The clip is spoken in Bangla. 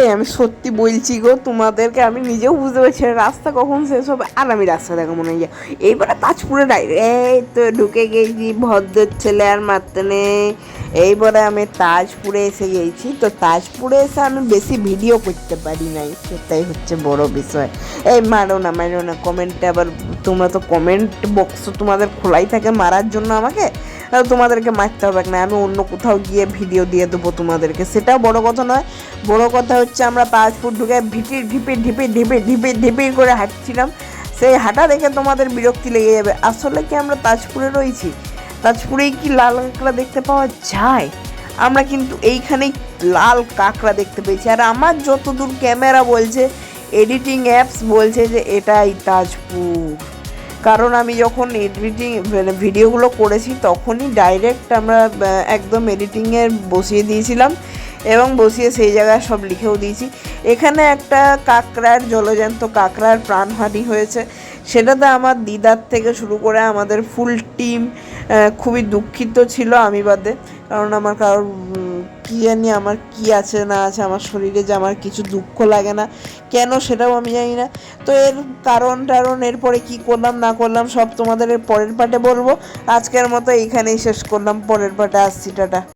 এই, আমি সত্যি বলছি গো, তোমাদেরকে আমি নিজেও বুঝতে পারছি রাস্তা কখন শেষ হবে, আর আমি রাস্তা দেখা মনে হয়। এইবারে তাজপুরে এই তো ঢুকে গেছি ভদ্রের ছেলে আর মারতে নেই। এইবারে আমি তাজপুরে এসে গেছি, তো তাজপুরে এসে আমি বেশি ভিডিও করতে পারি নাই, সেটাই হচ্ছে বড় বিষয়। এই, মারো না মারো না কমেন্টে আবার তোমরা তো কমেন্ট বক্স তোমাদের খোলাই থাকে মারার জন্য আমাকে তোমাদেরকে মারতে হবে না, আমি অন্য কোথাও গিয়ে ভিডিও দিয়ে দেবো তোমাদেরকে, সেটাও বড় কথা নয়। বড় কথা হচ্ছে আমরা তাজপুর ঢুকে ভিটির ঢিপির ঢিপির ঢিপির ঢিপির ঢিপির করে হাঁটছিলাম। সেই হাঁটা দেখে তোমাদের বিরক্তি লেগে যাবে। আসলে কি আমরা তাজপুরে রয়েছি? তাজপুরেই কি লাল কাঁকড়া দেখতে পাওয়া যায়? আমরা কিন্তু এইখানেই লাল কাঁকড়া দেখতে পেয়েছি। আর আমার যতদূর ক্যামেরা বলছে, এডিটিং অ্যাপস বলছে যে এটাই তাজপুর। কারণ আমি যখন এডিটিং মানে ভিডিওগুলো করেছি, তখনই ডাইরেক্ট আমরা একদম এডিটিংয়ে বসিয়ে দিয়েছিলাম। এবং বসিয়ে সেই জায়গায় সব লিখেও দিয়েছি। এখানে একটা কাঁকড়ার জলজ্যান্ত কাঁকড়ার প্রাণহানি হয়েছে। সেটাতে আমার দিদার থেকে শুরু করে আমাদের ফুল টিম খুবই দুঃখিত ছিল আমি বাদে। কারণ আমার কারোর কী জানি আমার কি আছে না আছে, আমার শরীরে যে আমার কিছু দুঃখ লাগে না, কেন সেটাও আমি জানি না। তো এর কারণ টারণ, এরপরে কি করলাম, না করলাম, সব তোমাদের পরের পার্টে বলব। আজকের মতো এইখানেই শেষ করলাম, পরের পার্টে আসছি, টাটা।